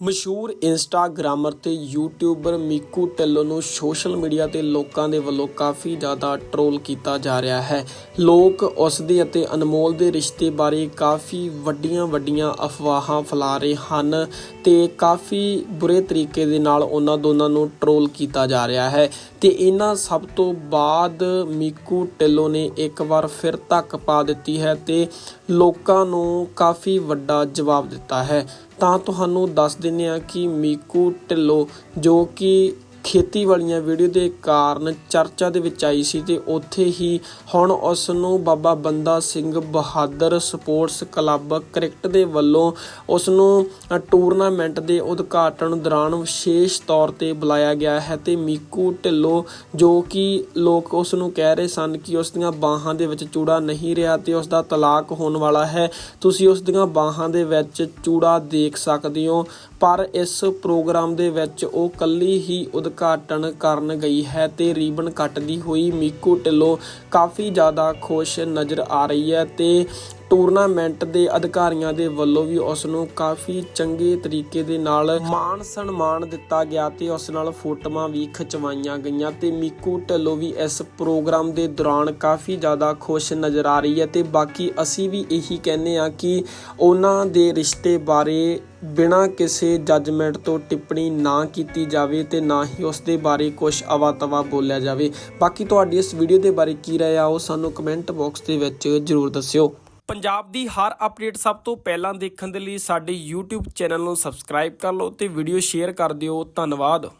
ਮਸ਼ਹੂਰ ਇੰਸਟਾਗ੍ਰਾਮਰ ਤੇ ਯੂਟਿਊਬਰ ਮੀਕੂ ਟਿੱਲੋ ਨੂੰ ਸੋਸ਼ਲ ਮੀਡੀਆ ਤੇ ਲੋਕਾਂ ਦੇ ਵੱਲੋਂ ਕਾਫੀ ਜ਼ਿਆਦਾ ਟ੍ਰੋਲ ਕੀਤਾ ਜਾ ਰਿਹਾ ਹੈ। ਲੋਕ ਉਸ ਦੇ ਅਤੇ ਅਨਮੋਲ ਦੇ ਰਿਸ਼ਤੇ ਬਾਰੇ ਕਾਫੀ ਵੱਡੀਆਂ ਵੱਡੀਆਂ ਅਫਵਾਹਾਂ ਫੈਲਾ ਰਹੇ ਹਨ ਤੇ ਕਾਫੀ ਬੁਰੇ ਤਰੀਕੇ ਦੇ ਨਾਲ ਉਹਨਾਂ ਦੋਨਾਂ ਨੂੰ ਟ੍ਰੋਲ ਕੀਤਾ ਜਾ ਰਿਹਾ ਹੈ। ਤੇ ਇਹਨਾਂ ਸਭ ਤੋਂ ਬਾਅਦ ਮੀਕੂ ਟਿੱਲੋ ਨੇ ਇੱਕ ਵਾਰ ਫਿਰ ਧੱਕ ਪਾ ਦਿੱਤੀ ਹੈ ਤੇ ਲੋਕਾਂ ਨੂੰ ਕਾਫੀ ਵੱਡਾ ਜਵਾਬ ਦਿੱਤਾ ਹੈ। ਤਾਂ ਤੁਹਾਨੂੰ ਦੱਸ ਦਿੰਦੇ ਆ ਕਿ ਮੀਕੂ ਢਿੱਲੋਂ ਜੋ ਕਿ ਖੇਤੀ ਵਾਲੀਆਂ ਵੀਡੀਓ ਦੇ ਕਾਰਨ ਚਰਚਾ ਦੇ ਵਿੱਚ ਆਈ ਸੀ ਤੇ ਉੱਥੇ ਹੀ ਹੁਣ ਉਸ ਨੂੰ Baba Banda Singh Bahadur sports club cricket ਦੇ ਵੱਲੋਂ ਉਸ ਨੂੰ ਟੂਰਨਾਮੈਂਟ ਦੇ ਉਦਘਾਟਨ ਦੌਰਾਨ ਵਿਸ਼ੇਸ਼ ਤੌਰ ਤੇ ਬੁਲਾਇਆ ਗਿਆ ਹੈ ਤੇ ਮੀਕੂ ਢਿੱਲੋਂ ਜੋ ਕਿ ਲੋਕ ਉਸ ਨੂੰ ਕਹਿ ਰਹੇ ਸਨ ਕਿ ਉਸ ਦੀਆਂ ਬਾਹਾਂ ਦੇ ਵਿੱਚ ਚੂੜਾ ਨਹੀਂ ਰਿਹਾ ਤੇ ਉਸ ਦਾ ਤਲਾਕ ਹੋਣ ਵਾਲਾ ਹੈ। ਤੁਸੀਂ ਉਸ ਦੀਆਂ ਬਾਹਾਂ ਦੇ ਵਿੱਚ ਚੂੜਾ ਦੇਖ ਸਕਦੇ ਹੋ, ਪਰ ਇਸ ਪ੍ਰੋਗਰਾਮ ਦੇ ਵਿੱਚ ਉਹ ਕੱਲੀ ਹੀ ਉਦਘਾਟਨ ਕਰਨ ਗਈ ਹੈ ਤੇ ਰੀਬਨ ਕੱਟਦੀ ਹੋਈ ਮੀਕੂ ਢਿੱਲੋਂ ਕਾਫੀ ਜ਼ਿਆਦਾ ਖੁਸ਼ ਨਜ਼ਰ ਆ ਰਹੀ ਹੈ ਤੇ ਟੂਰਨਾਮੈਂਟ ਦੇ ਅਧਿਕਾਰੀਆਂ ਦੇ ਵੱਲੋਂ ਵੀ ਉਸ ਨੂੰ ਕਾਫੀ ਚੰਗੇ ਤਰੀਕੇ ਦੇ ਨਾਲ ਮਾਣ ਸਨਮਾਨ ਦਿੱਤਾ ਗਿਆ ਤੇ ਉਸ ਨਾਲ ਫੋਟੋਆਂ ਵੀ ਖਿਚਵਾਈਆਂ ਗਈਆਂ ਤੇ ਮੀਕੂ ਢਿੱਲੋਂ ਵੀ ਇਸ ਪ੍ਰੋਗਰਾਮ ਦੇ ਦੌਰਾਨ ਕਾਫੀ ਜ਼ਿਆਦਾ ਖੁਸ਼ ਨਜ਼ਰ ਆ ਰਹੀ ਹੈ ਤੇ ਬਾਕੀ ਅਸੀਂ ਵੀ ਇਹੀ ਕਹਿੰਦੇ ਆ ਕਿ ਉਹਨਾਂ ਦੇ ਰਿਸ਼ਤੇ ਬਾਰੇ ਬਿਨਾਂ ਕਿਸੇ ਜੱਜਮੈਂਟ ਤੋਂ ਟਿੱਪਣੀ ਨਾ ਕੀਤੀ ਜਾਵੇ ਤੇ ਨਾ ਹੀ ਉਸ ਦੇ ਬਾਰੇ ਕੁਝ ਅਵਾ-ਤਵਾ ਬੋਲਿਆ ਜਾਵੇ। ਬਾਕੀ ਤੁਹਾਡੀ ਇਸ ਵੀਡੀਓ ਦੇ ਬਾਰੇ ਕੀ ਰਾਏ ਆ ਉਹ ਸਾਨੂੰ ਕਮੈਂਟ ਬਾਕਸ ਦੇ ਵਿੱਚ ਜਰੂਰ ਦੱਸਿਓ। ਪੰਜਾਬ ਦੀ ਹਰ ਅਪਡੇਟ ਸਭ ਤੋਂ ਪਹਿਲਾਂ ਦੇਖਣ ਦੇ ਲਈ ਸਾਡੇ YouTube ਚੈਨਲ ਨੂੰ ਸਬਸਕ੍ਰਾਈਬ ਕਰ ਲਓ ਤੇ ਵੀਡੀਓ ਸ਼ੇਅਰ ਕਰ ਦਿਓ। ਧੰਨਵਾਦ।